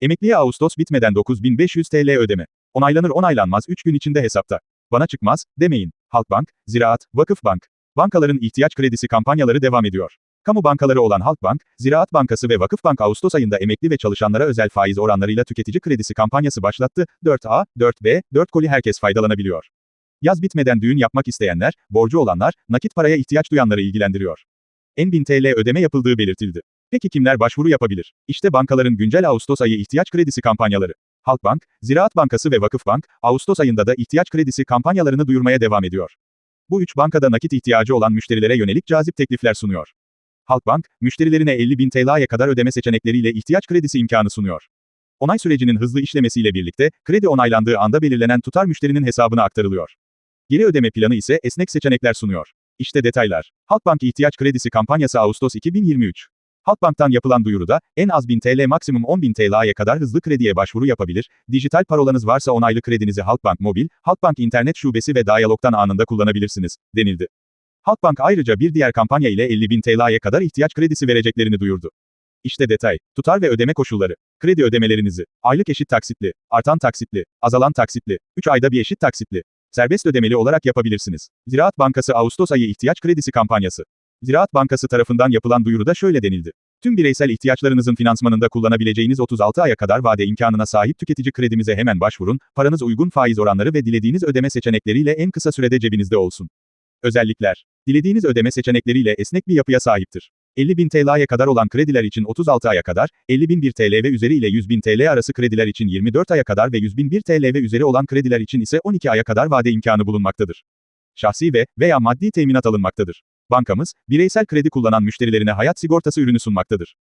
Emekliye Ağustos bitmeden 9500 TL ödeme. Onaylanır onaylanmaz 3 gün içinde hesapta. Bana çıkmaz, demeyin. Halkbank, Ziraat, Vakıfbank. Bankaların ihtiyaç kredisi kampanyaları devam ediyor. Kamu bankaları olan Halkbank, Ziraat Bankası ve Vakıfbank Ağustos ayında emekli ve çalışanlara özel faiz oranlarıyla tüketici kredisi kampanyası başlattı. 4A, 4B, 4 koli herkes faydalanabiliyor. Yaz bitmeden düğün yapmak isteyenler, borcu olanlar, nakit paraya ihtiyaç duyanları ilgilendiriyor. En 1000 TL ödeme yapıldığı belirtildi. Peki kimler başvuru yapabilir? İşte bankaların güncel Ağustos ayı ihtiyaç kredisi kampanyaları. Halkbank, Ziraat Bankası ve Vakıfbank, Ağustos ayında da ihtiyaç kredisi kampanyalarını duyurmaya devam ediyor. Bu üç bankada nakit ihtiyacı olan müşterilere yönelik cazip teklifler sunuyor. Halkbank, müşterilerine 50 bin TL'ye kadar ödeme seçenekleriyle ihtiyaç kredisi imkanı sunuyor. Onay sürecinin hızlı işlemesiyle birlikte, kredi onaylandığı anda belirlenen tutar müşterinin hesabına aktarılıyor. Geri ödeme planı ise esnek seçenekler sunuyor. İşte detaylar. Halkbank ihtiyaç kredisi kampanyası Ağustos 2023. Halkbank'tan yapılan duyuruda, en az 1000 TL maksimum 10.000 TL'ye kadar hızlı krediye başvuru yapabilir, dijital parolanız varsa onaylı kredinizi Halkbank Mobil, Halkbank İnternet Şubesi ve Diyalog'tan anında kullanabilirsiniz, denildi. Halkbank ayrıca bir diğer kampanya ile 50 bin TL'ye kadar ihtiyaç kredisi vereceklerini duyurdu. İşte detay. Tutar ve ödeme koşulları. Kredi ödemelerinizi, aylık eşit taksitli, artan taksitli, azalan taksitli, 3 ayda bir eşit taksitli, serbest ödemeli olarak yapabilirsiniz. Ziraat Bankası Ağustos ayı ihtiyaç kredisi kampanyası. Ziraat Bankası tarafından yapılan duyuruda şöyle denildi. Tüm bireysel ihtiyaçlarınızın finansmanında kullanabileceğiniz 36 aya kadar vade imkanına sahip tüketici kredimize hemen başvurun, paranız uygun faiz oranları ve dilediğiniz ödeme seçenekleriyle en kısa sürede cebinizde olsun. Özellikler. Dilediğiniz ödeme seçenekleriyle esnek bir yapıya sahiptir. 50 bin TL'ye kadar olan krediler için 36 aya kadar, 50 bin 1 TL ve üzeri ile 100 bin TL arası krediler için 24 aya kadar ve 100 bin 1 TL ve üzeri olan krediler için ise 12 aya kadar vade imkanı bulunmaktadır. Şahsi ve veya maddi teminat alınmaktadır. Bankamız, bireysel kredi kullanan müşterilerine hayat sigortası ürünü sunmaktadır.